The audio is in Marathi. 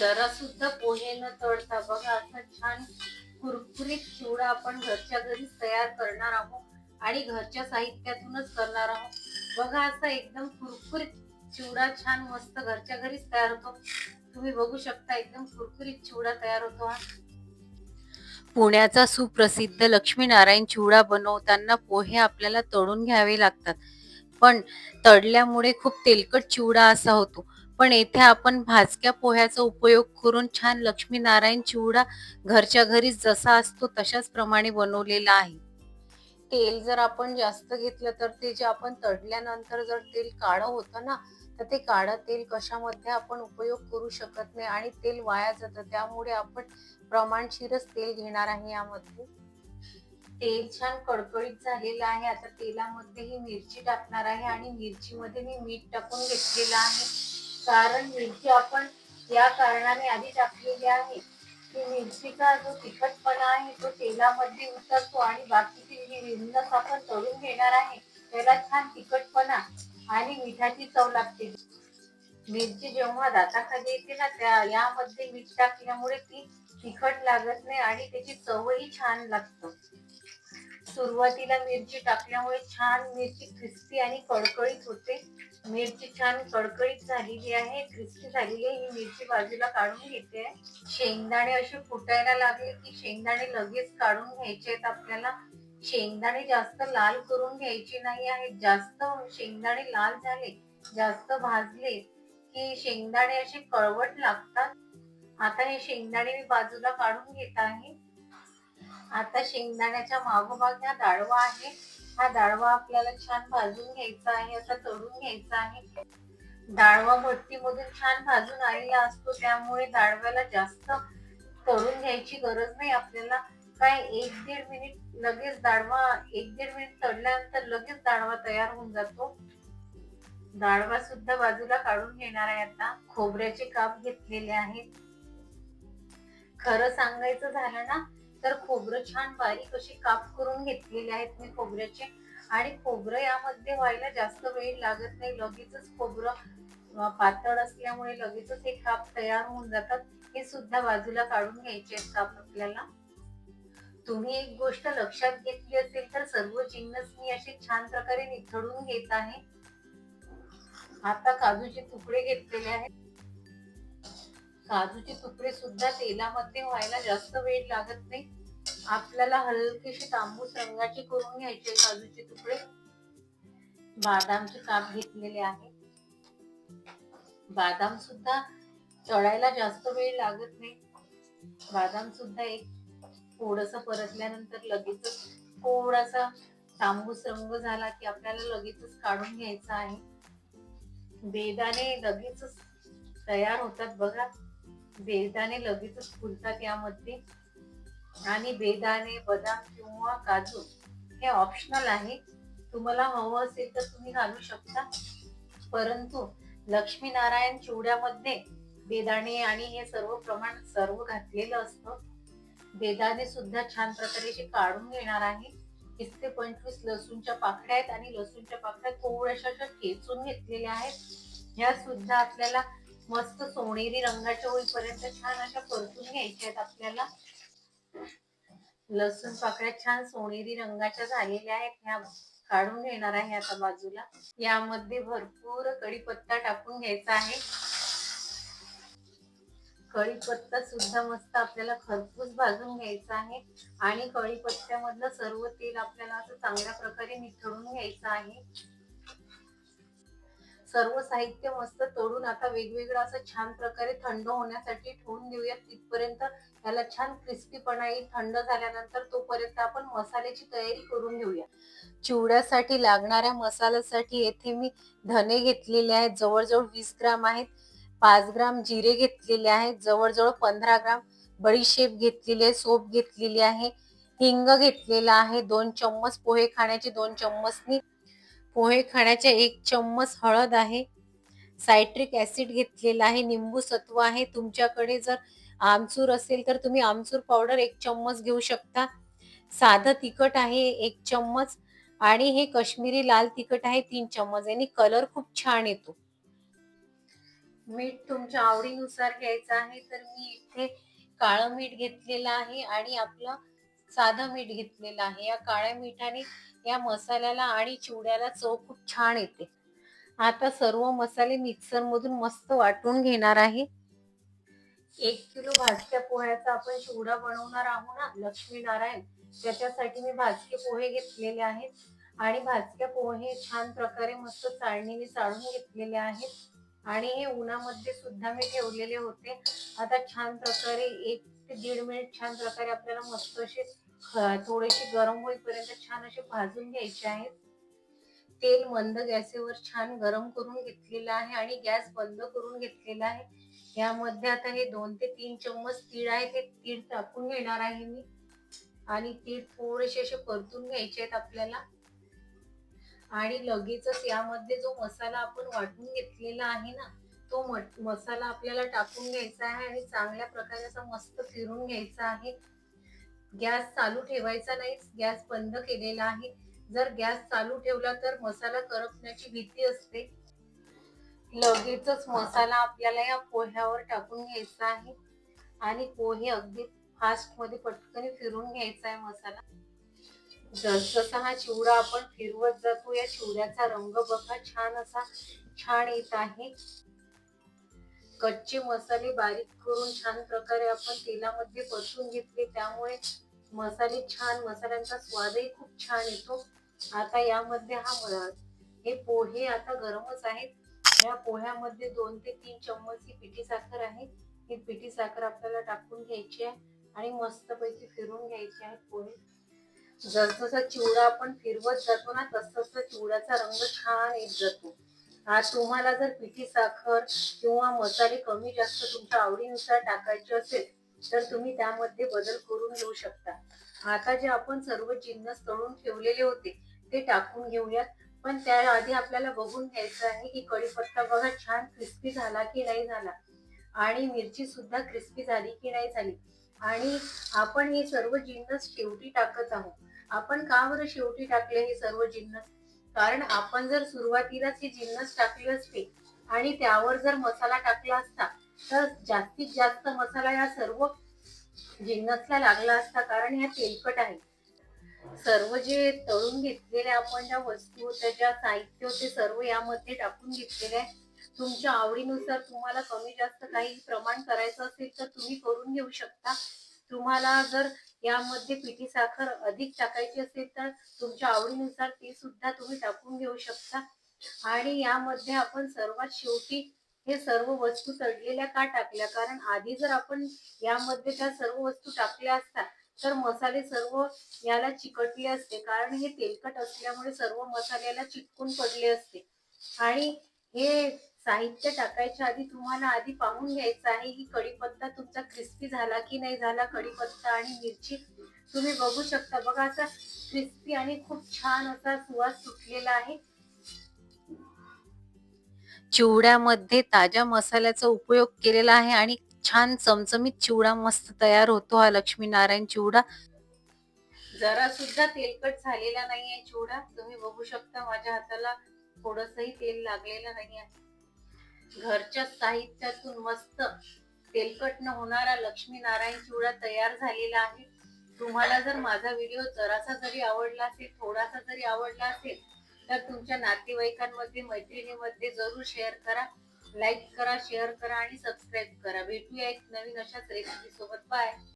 जरा सुद्धा पोहे न तळता. बघा असं छान कुरकुरीत चिवडा आपण घरच्या घरीच तयार करणार आहोत आणि घरच्या साहित्यातूनच करणार आहोत. बघा असा एकदम कुरकुरीत चिवडा छान मस्त घरच्या घरीच तयार होतो. तुम्ही बघू शकता एकदम कुरकुरीत चिवडा तयार होतो हा. पुण्याचा सुप्रसिद्ध लक्ष्मीनारायण चिवडा बनवताना पोहे आपल्याला तळून घ्यावे लागतात. पण तळल्यामुळे खूप तेलकट चिवडा असा होतो. पण येथे आपण भाजक्या पोह्याचा उपयोग करून छान लक्ष्मीनारायण चिवडा घरच्या घरीच जसा असतो तशाच प्रमाणे बनवलेला आहे. तेल जर आपण जास्त घेतलं तर ते जे आपण तळल्यानंतर जर तेल काळं होतं ना तर ते काळं तेल कशामध्ये आपण उपयोग करू शकत नाही आणि तेल वाया जातं. त्यामुळे आपण प्रमाणशीरच तेल घेणार आहे यामध्ये. तेल छान कडकडीत झालेलं आहे. आता तेलामध्ये ही मिरची टाकणार आहे आणि मिरचीमध्ये मी मीठ टाकून घेतलेलं आहे. कारण मिरची आपण या कारणाने आधी टाकलेली आहे. की मिरचीचा जो तिखटपणा आहे तो तेलामध्ये उतरतो आणि बाकीची जी विंदस आपण तळून घेणार आहे त्याला छान तिखटपणा आणि मिठाची चव लागते. मिरची जेव्हा दाताखाली येते ना त्या यामध्ये मीठ टाकल्यामुळे ती तिखट लागत नाही आणि त्याची चवही छान लागतं. सुरुवातीला मिरची टाकल्यामुळे छान मिरची क्रिस्पी आणि कडकडीत होते. मिरची छान कडकडीत झालेली आहे क्रिस्पी झालेली आहे. ही मिरची बाजूला काढून घेते. शेंगदाणे असे फुटायला लागले की शेंगदाणे लगेच काढून घ्यायचे आहेत. आपल्याला शेंगदाणे जास्त लाल करून घ्यायचे नाही आहेत. जास्त शेंगदाणे लाल झाले जास्त भाजले की शेंगदाणे असे कळवट लागतात. आता हे शेंगदाणे मी बाजूला काढून घेत आहे. आता शेंगदाण्याच्या मागोमाग ह्या दाळवा आहे. हा दाळवा आपल्याला छान भाजून घ्यायचा आहे असा तळून घ्यायचा आहे. दाळवा भट्टीमधून छान भाजून आलेला असतो त्यामुळे दाळव्याला जास्त तळून घ्यायची गरज नाही. आपल्याला काय एक दीड मिनिट लगेच दाळवा एक दीड मिनिट तळल्यानंतर लगेच दाळवा तयार होऊन जातो. दाळवा सुद्धा बाजूला काढून घेणार आहे आता. खोबऱ्याचे काप घेतलेले आहेत. खरं सांगायचं झालं ना तर खोबरं छान बारीक अशी काप करून घेतलेले आहेत मी खोबऱ्याचे. आणि खोबरं यामध्ये व्हायला जास्त वेळ लागत नाही. लगेचच खोबरं पातळ असल्यामुळे लगेचच हे काप तयार होऊन जातात. हे सुद्धा बाजूला काढून घ्यायचे आहेत काप आपल्याला. तुम्ही एक गोष्ट लक्षात घेतली असेल तर सर्व जिन्नस मी असे छान प्रकारे निथळून घेत आहे. आता काजूचे तुकडे घेतलेले आहेत. काजूचे तुकडे सुद्धा तेलामध्ये व्हायला जास्त वेळ लागत नाही. आपल्याला हलकेशी तांबूस रंगाचे करून घ्यायचे काजूचे तुकडे. बादामचे काप घेतलेले आहे. बादाम सुद्धा चढायला जास्त वेळ लागत नाही. बादाम सुद्धा एक थोडस परतल्यानंतर लगेचच थोडासा तांबूस रंग झाला की आपल्याला लगेचच काढून घ्यायचा आहे. बेदाने लगेचच तयार होतात बघा. बेदाने लगेचच फुलतात यामध्ये. आणि बेदाणे बदाम किंवा काजू हे ऑप्शनल आहे. तुम्हाला हवं असेल तर तुम्ही घालू शकता. परंतु लक्ष्मीनारायण चिवड्यामध्ये बेदाणे आणि हे सर्व प्रमाण सर्व घातलेलं असतं. बेदाणे सुद्धा छान प्रकारे काढून घेणार आहे. वीस ते पंचवीस लसूणच्या पाकळ्या आहेत आणि लसूणच्या पाकड्या थोड्याशा अशा घेतलेल्या आहेत. ह्या सुद्धा आपल्याला मस्त सोनेरी रंगाच्या होईपर्यंत छान अशा परतून घ्यायच्या आहेत आपल्याला. लसूण पाकळ्या छान सोनेरी रंगाच्या झालेल्या आहेत. ह्या काढून घेणार आहे आता बाजूला. यामध्ये भरपूर कढीपत्ता टाकून घ्यायचा आहे. कढीपत्ता सुद्धा मस्त आपल्याला खरपूस भाजून घ्यायचा आहे. आणि कढीपत्त्यामधलं सर्व तेल आपल्याला असं चांगल्या प्रकारे निथळून घ्यायचं आहे. सर्व साहित्य मस्त तोडून आता वेगवेगळं असं छान प्रकारे थंड होण्यासाठी ठेवून देऊयात. तिथपर्यंत याला छान क्रिस्पीपणा येईल थंड झाल्यानंतर तोपर्यंत आपण मसाल्याची तयारी करून घेऊया. चिवड्यासाठी लागणाऱ्या मसाल्यासाठी येथे मी धने घेतलेले आहेत. जवळजवळ वीस ग्राम आहेत. पाच ग्राम जिरे घेतलेले आहेत. जवळजवळ पंधरा ग्राम बडीशेप घेतलेली आहे. सोप घेतलेली आहे. हिंग घेतलेला आहे. दोन चम्मच पोहे खाण्याचे दोन चम्मचनी पोहे खाण्याचे एक चम्मच हळद आहे. सायट्रिक ऍसिड घेतलेला आहे. निंबू सत्व आहे. तुमच्याकडे जर आमचूर असेल तर तुम्ही आमचूर पावडर एक चम्मच घेऊ शकता. साधं तिखट आहे एक चम्मच आणि हे काश्मीरी लाल तिखट आहे तीन चम्मच यांनी कलर खूप छान येतो. मीठ तुमच्या आवडीनुसार घ्यायचं आहे तर मी इथे काळं मीठ घेतलेलं आहे आणि आपलं साधं मीठ घेतलेलं आहे. या काळ्या मिठाने या मसाल्याला आणि चिवड्याला चव खूप छान येते. आता सर्व मसाले मिक्सर मधून मस्त वाटून घेणार आहे. एक किलो भाजक्या पोह्याचा आपण चिवडा बनवणार आहोत ना लक्ष्मीनारायण. त्याच्यासाठी मी भाजके पोहे घेतलेले आहेत. आणि भाजक्या पोहे छान प्रकारे मस्त चाळणीने चाळून घेतलेले आहेत. आणि हे उन्हामध्ये सुद्धा मी ठेवलेले होते. आता छान प्रकारे एक ते दीड मिनिट छान प्रकारे आपल्याला मस्त असे थोडेसे गरम होईपर्यंत छान असे भाजून घ्यायचे आहेत. तेल मंद गॅसेवर छान गरम करून घेतलेलं आहे आणि गॅस बंद करून घेतलेला आहे. यामध्ये आता हे दोन ते तीन चम्मच तीळ आहे ते तीळ टाकून घेणार आहे मी. आणि तीळ थोडेसे असे परतून घ्यायचे आहेत आपल्याला. आणि लगेचच यामध्ये जो मसाला आपण वाटून घेतलेला आहे ना तो मसाला आपल्याला टाकून घ्यायचा आहे आणि चांगल्या प्रकारे असा मस्त फिरून घ्यायचा आहे. गॅस चालू ठेवायचा नाही गॅस बंद केलेला आहे. जर गॅस चालू ठेवला तर मसाला करपण्याची भीती असते. लगेचच मसाला आपल्याला या पोह्यावर टाकून घ्यायचा आहे. आणि पोहे अगदी फास्टमध्ये पटकन फिरून घ्यायचा आहे मसाला. जसजसा हा चिवडा आपण फिरवत जातो या चिवड्याचा रंग बघा छान असा छान येत आहे. कच्चे मसाले बारीक करून छान प्रकारे आपण तेलामध्ये परतून घेतले त्यामुळे मसाले छान मसाल्यांचा स्वादही खूप छान येतो. आता यामध्ये हा हे पोहे आता गरमच आहेत. या पोह्यामध्ये दोन ते तीन चम्मच ही पिठी साखर आहे. ही पिठी साखर आपल्याला टाकून घ्यायची आहे आणि मस्तपैकी फिरून घ्यायचे आहेत पोहे. जसजसा चिवडा आपण फिरवत जातो ना तसतसा चिवड्याचा रंग छान येत जातो. हा तुम्हाला जर पिठी साखर किंवा मसाले कमी जास्त तुमच्या आवडीनुसार टाकायचे असेल तर तुम्ही त्यामध्ये बदल करून घेऊ शकता. आता जे आपण सर्व जिन्नस तळून ठेवलेले होते ते टाकून घेऊयात. पण त्याआधी आपल्याला बघून घ्यायचं आहे की कढीपत्ता बघा छान क्रिस्पी झाला की नाही झाला? आणि मिरची सुद्धा क्रिस्पी झाली की नाही झाली? आणि आपण हे सर्व जिन्नस शेवटी टाकत आहोत. आपण का बरं शेवटी टाकले हे सर्व जिन्नस कारण आपण जर सुरुवातीलाच हे जिन्नस टाकले असते आणि त्यावर जर मसाला टाकला असता तर जास्तीत जास्त मसाला या सर्व जिन्नसला लागला असता कारण ह्या तेलकट आहे. सर्व जे तळून घेतलेले आपण ज्या वस्तू होत्या ज्या साहित्य होते सर्व यामध्ये टाकून घेतलेले आहे. तुमच्या आवडीनुसार तुम्हाला कमी जास्त काही प्रमाण करायचं असेल तर तुम्ही करून घेऊ शकता. तुम्हाला जर यामध्ये पिठी साखर अधिक टाकायची असेल तर तुमच्या आवडीनुसार ती सुद्धा तुम्ही टाकून घेऊ शकता. आणि यामध्ये आपण सर्वात शेवटी हे सर्व वस्तू तळलेल्या का टाकल्या? कारण आधी जर आपण यामध्ये त्या सर्व वस्तू टाकल्या असतात तर मसाले सर्व याला चिकटले असते. कारण हे तेलकट असल्यामुळे सर्व मसाल्याला चिटकून पडले असते. आणि हे साहित्य टाकायच्या आधी तुम्हाला आधी पाहून घ्यायचं आहे की कढीपत्ता तुमचा क्रिस्पी झाला की नाही झाला कढीपत्ता आणि मिरची. तुम्ही बघू शकता. बघा असा क्रिस्पी आणि खूप छान असा सुवास सुटलेला आहे. चिवड्यामध्ये ताज्या मसाल्याचा उपयोग केलेला आहे आणि छान चमचमीत चिवडा मस्त तयार होतो हा लक्ष्मीनारायण चिवडा. जरा सुद्धा तेलकट झालेला नाहीये चिवडा. तुम्ही बघू शकता माझ्या हाताला थोडसही तेल लागलेलं नाही आहे घरच्या साहित्यातून मस्त तेलकट न होणारा लक्ष्मीनारायण चिवडा तयार झालेला आहे. तुम्हाला जर माझा व्हिडिओ जरासा जरी आवडला असेल थोडासा जरी आवडला असेल तर तुमच्या नातेवाईकांमध्ये मैत्रिणीमध्ये जरूर शेअर करा. लाईक करा शेअर करा आणि सबस्क्राईब करा. भेटूया एक नवीन अशाच रेसिपी सोबत. बाय